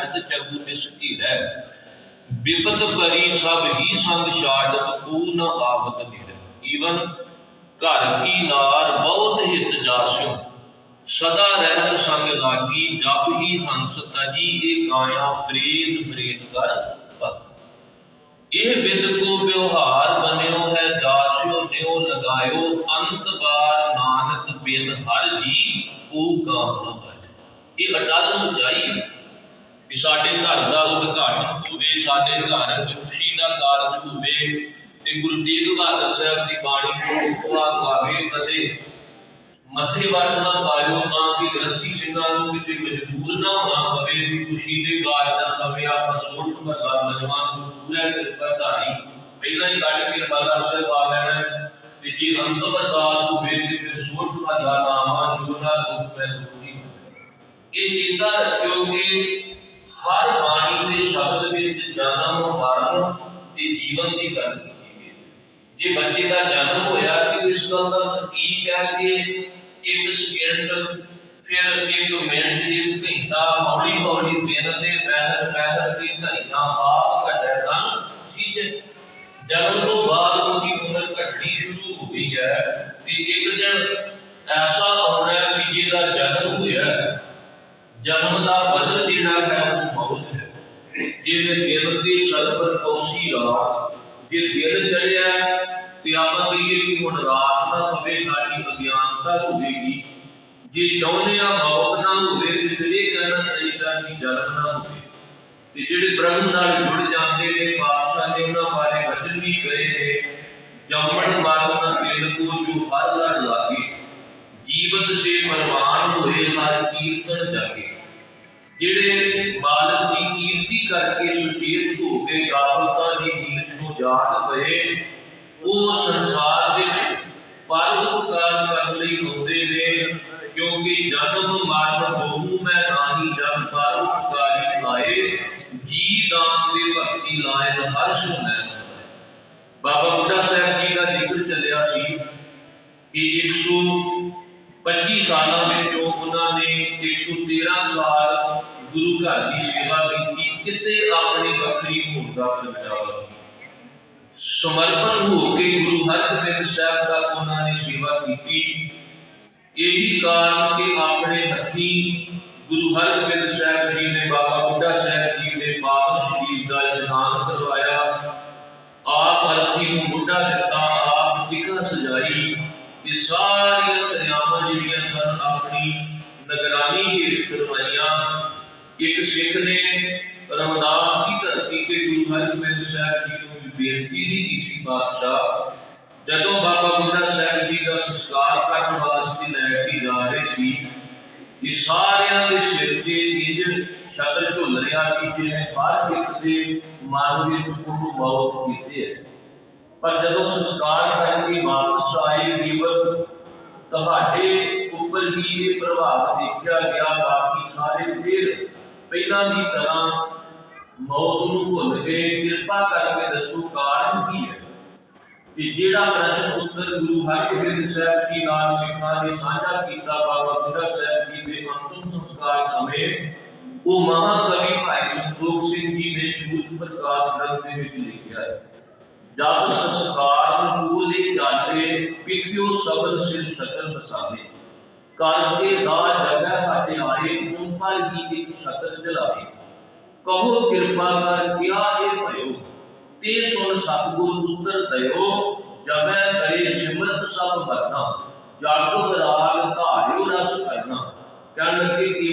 ਰਹਿਤ ਚਹੂ ਤਿਸ ਘੇਰੈ ਵਿਪਤ ਭਰੀ ਸਭ ਹੀ ਸੰਗ ਛਾੜਤ, ਕੋ ਨ ਆਵਤ ਨਿਰ। ਈਵਨ ਘਰ ਕੀ ਨਾਰ ਬਹੁਤ ਹਿਤ ਜਾਸਿਓ। ਸਦਾ ਰਹਿਤ ਸੰਗ ਲਾਗੀ, ਜਪ ਹੀ ਹੰਸ ਤਜੀ ਏ ਕਾਇਆ ਪ੍ਰੇਤ ਪ੍ਰੇਤ ਕਰ ਇਹ ਵਿਦ ਕੋ ਵਿਵਹਾਰ ਬਨਿਓ ਹੈ, ਜਾਸਿਓ, ਨਿਉ ਲਗਾਇਓ। ਅੰਤ ਬਾਰ ਨਾਨਕ ਬਿਨ ਹਰ ਜੀ, ਕੋ ਕਾਮਨਾ ਹੈ ਇਹ ਅਟਲ ਸਚਾਈ ਵੀ ਸਾਡੇ ਘਰ ਦਾ ਉਦਘਾਟਨ ਹੋਵੇ, ਸਾਡੇ ਘਰ ਕੋਈ ਖੁਸ਼ੀ ਦਾ ਕਾਰਜ ਹੋਵੇ ਤੇ ਗੁਰੂ ਤੇਗ ਬਹਾਦਰ ਸਾਹਿਬ ਦੀ ਬਾਣੀ ਨੂੰ ਉਪਵਾ ਖਾਵੇ ਮੱਥੇ ਵੱਟ ਪਾਇਓ ਤਾਂ ਕਿ ਗ੍ਰੰਥੀ ਸਿੰਘਾਂ ਨੂੰ ਕਿਤੇ ਮਜਬੂਰ ਨਾ ਹੋਣਾ ਪਵੇ ਵੀ ਖੁਸ਼ੀ ਦੇ ਕਾਰਜ ਦਾ ਸਮੇਂ ਆਪਾਂ ਸੋਚ ਮਰਦਾ ਨੌਜਵਾਨ ਨੂੰ ਪੂਰਾ ਕਿਰਪਾ ਧਾਰੀ। ਪਹਿਲਾਂ ਹੀ ਕੱਢ ਕੇ ਰਮਾਲਾ ਸਾਹਿਬ ਆ ਲੈਣਾ ਹੈ ਤੇ ਜੇ ਅੰਤਮ ਅਰਦਾਸ ਹੋਵੇ ਤੇ ਫਿਰ ਸੋਚ ਮਰਦਾ ਨਾਮਾ ਜੋ ਦੁੱਖ ਮੈਂ ਦੁਖੀ ਇਹ ਚੇਤਾ ਰੱਖਿਓ ਕਿ ਹਰ ਬਾਣੀ ਦੇ ਸ਼ਬਦ ਵਿੱਚ ਜਨਮ ਮਰਨ ਤੇ ਜੀਵਨ ਦੀ ਗੱਲ ਕੀਤੀ ਗਈ ਜੇ ਬੱਚੇ ਦਾ ਜਨਮ ਹੋਇਆ ਕਿ ਇਸ ਦਾ ਕੀ ਕਹਿ ਕੇ ਇੱਕ ਸਕਿੰਟ ਫਿਰ ਇੱਕ ਮਿੰਟ, ਇੱਕ ਘੰਟਾ ਹੌਲੀ ਹੌਲੀ ਦਿਨ ਤੇ ਪਹਿਰ ਪਹਿਰ ਦੀ ਘੜੀਆਂ ਆਪ ਘਟੈ ਤਨ ਸੀਜ ਜਨਮ ਤੋਂ ਬਾਅਦ ਉਹਦੀ ਉਮਰ ਘਟਣੀ ਸ਼ੁਰੂ ਹੋ ਗਈ ਹੈ ਤੇ ਇੱਕ ਦਿਨ ਐਸਾ ਆਉਣਾ ਕਿ ਜਿਹਦਾ ਜਨਮ ਹੋਇਆ, ਜਨਮ ਦਾ ਬਦਲ ਜਿਹੜਾ ਹੈ ਉਹ ਹੈ। ਜਿਵੇਂ ਦਿਨ ਦੀ ਸਲਫਰ ਪੌਸੀ ਰਾਤ, ਜੇ ਦਿਨ ਚੜਿਆ ਤੇ ਆਪਾਂ ਕਹੀਏ ਕਿ ਹੁਣ ਰਾਤ ਨਾ ਪਵੇ, ਸਾਡੀ ਅਗਿਆਨਤਾ ਹੋਵੇਗੀ। ਜੇ ਚਾਹੁੰਦੇ ਆ ਮੌਤ ਨਾ ਹੋਵੇ ਤੇ ਫਿਰ ਇਹ ਕਹਿਣਾ ਚਾਹੀਦਾ ਕਿ ਜਨਮ ਨਾ ਹੋਵੇ। ਤੇ ਜਿਹੜੇ ਪ੍ਰਭੂ ਨਾਲ ਜੁੜ ਜਾਂਦੇ ਨੇ, ਪਾਤਸ਼ਾਹ ਨੇ ਉਹਨਾਂ ਬਾਰੇ ਵਚਨ ਵੀ ਕਹੇ ਨੇ, ਜੰਮਣ ਮਾਰਨ ਤਿਲ ਕੋ ਜੋ ਹਰ ਲੜ ਲਾਗੇ, ਜੀਵਤ ਸੇ ਪਰਵਾਨ ਹੋਏ ਹਰ ਕੀਰਤਨ ਜਾਗੇ। ਜਿਹੜੇ ਮਾਲਕ ਦੀ ਕੀਰਤੀ ਕਰਕੇ ਸੁਚੇਤ ਹੋ ਕੇ ਗਾਫਲਤਾ ਦੀ ਨੀਂਦ ਤੋਂ ਜਾਗ ਪਏ, ਉਹ ਸੰਸਾਰ ਵਿੱਚ ਪਰ ਕਰਨ ਲਈ ਆਉਂਦੇ ਨੇ, ਕਿਉਂਕਿ ਜਨਮ ਮਰਨ ਦੋਹੂ ਮੈਂ ਨਾਹੀ ਜਨ ਪਰ ਲਾਏ ਜੀ ਦਾਨ ਦੇ ਭਗਤੀ ਲਾਇ ਹਰ ਸੁਣੈ ਬਾਬਾ ਬੁੱਢਾ ਸਾਹਿਬ ਜੀ ਦਾ ਜ਼ਿਕਰ ਚੱਲਿਆ ਸੀ ਕਿ 125 ਸਾਲਾਂ ਵਿੱਚੋਂ ਉਹਨਾਂ ਨੇ 113 ਸਾਲ ਗੁਰੂ ਘਰ ਦੀ ਸੇਵਾ ਕੀਤੀ, ਕਿਤੇ ਆਪਣੀ ਵੱਖਰੀ ਹੋਂਦ ਦਾ ਪ੍ਰਗਟਾਵਾ ਸਮਰਪਣ ਹੋ ਕੇ ਗੁਰੂ ਹਰਗੋਬਿੰਦ ਸਾਹਿਬ ਦਾ ਉਹਨਾਂ ਨੇ ਸੇਵਾ ਕੀਤੀ। ਇਹੀ ਕਾਰਨ ਕਿ ਆਪਣੇ ਹੱਥੀਂ ਗੁਰੂ ਹਰਗੋਬਿੰਦ ਸਾਹਿਬ ਜੀ ਨੇ ਬਾਬਾ ਬੁੱਢਾ ਸਾਹਿਬ ਸਜਾਈ ਸਾਰੀਆਂ ਦਰਿਆਵਾਂ ਜਿਹੜੀਆਂ ਸਨ ਆਪਣੀ ਨਿਗਰਾਨੀ ਹੇਠ ਕਰਵਾਈਆਂ। ਇੱਕ ਸਿੱਖ ਨੇ ਰਮਦਾਸ ਦੀ ਧਰਤੀ ਤੇ ਗੁਰੂ ਹਰਗੋਬਿੰਦ ਸਾਹਿਬ ਜੀ ਨੂੰ ਬੇਨਤੀ ਦੀ ਕੀਤੀ ਬਾਦਸ਼ਾਹ, ਜਦੋਂ ਬਾਬਾ ਬੁੱਢਾ ਸਾਹਿਬ ਜੀ ਦਾ ਸੰਸਕਾਰ ਕਰਨ ਵਾਸਤੇ ਲੈ ਕੇ ਜਾ ਰਹੇ ਸੀ, ਇਹ ਸਾਰਿਆਂ ਦੇ ਸਿਰ ਤੇ ਇੰਜ ਸ਼ਕਲ ਝੁੱਲ ਰਿਹਾ ਸੀ ਜਿਵੇਂ ਹਰ ਇੱਕ ਦੇ ਮਨ ਵਿੱਚ ਉਹਨੂੰ ਮੌਤ ਕੀਤੇ ਹੈ ਪਰ ਜਦੋਂ ਸੰਸਕਾਰ ਕਰਕੇ ਵਾਪਸ ਆਏ ਕੇਵਲ ਤੁਹਾਡੇ ਉੱਪਰ ਹੀ ਇਹ ਪ੍ਰਭਾਵ ਦੇਖਿਆ ਗਿਆ, ਬਾਕੀ ਸਾਰੇ ਫਿਰ ਪਹਿਲਾਂ ਦੀ ਤਰ੍ਹਾਂ ਮੌਤ ਨੂੰ ਭੁੱਲ ਗਏ। ਕਿਰਪਾ ਕਰਕੇ ਦੱਸੋ ਕਾਰਨ ਕੀ ਹੈ? ਕਿ ਜਿਹੜਾ ਪ੍ਰਸ਼ਨ ਉੱਤਰ ਗੁਰੂ ਹਰਗੋਬਿੰਦ ਸਾਹਿਬ ਜੀ ਨਾਲ ਸਿੱਖਾਂ ਨੇ ਸਾਂਝਾ ਕੀਤਾ, ਬਾਬਾ ਬੁੱਢਾ ਸਾਹਿਬ ਜੀ ਦੇ ਅੰਤਿਮ ਸੰਸਕਾਰ ਸਮੇਂ, ਉਹ ਮਹਾਕਵੀ ਭਾਈ ਸੰਤੋਖ ਸਿੰਘ ਜੀ ਨੇ ਸੂਰਜ ਪ੍ਰਕਾਸ਼ ਗ੍ਰੰਥ ਦੇ ਵਿੱਚ ਲਿਖਿਆ ਹੈ। ਜਦ ਸੰਸਕਾਰ ਨੂੰ ਪੂਰੇ ਜਾਲੇ ਪਿਖਿਓ ਸਬਦ ਸਿਰ ਸਕਲ ਬਸਾਵੇ ਕਰਕੇ ਦਾ ਜਗ੍ਹਾ ਹਟੇ ਆਏ ਤੁਮ ਪਰ ਹੀ ਇੱਕ ਸ਼ਕਲ ਜਲਾਵੇ। ਕਹੋ ਕਿਰਪਾ ਕਰ, ਕਿਆ ਇਹ ਭਇਓ? ਤੇ ਸੁਣ ਸਤਿਗੁਰ ਉੱਤਰ ਦਇਓ। ਜਬੈ ਕਰੇ ਸਿਮਰਤ ਸਭ ਮਰਨਾ। ਜਾਗੋ ਰਾਗ ਧਾਰਿਓ ਰਸ ਕਰਨਾ ਕਹਿਣ ਲੱਗੇ ਕਿ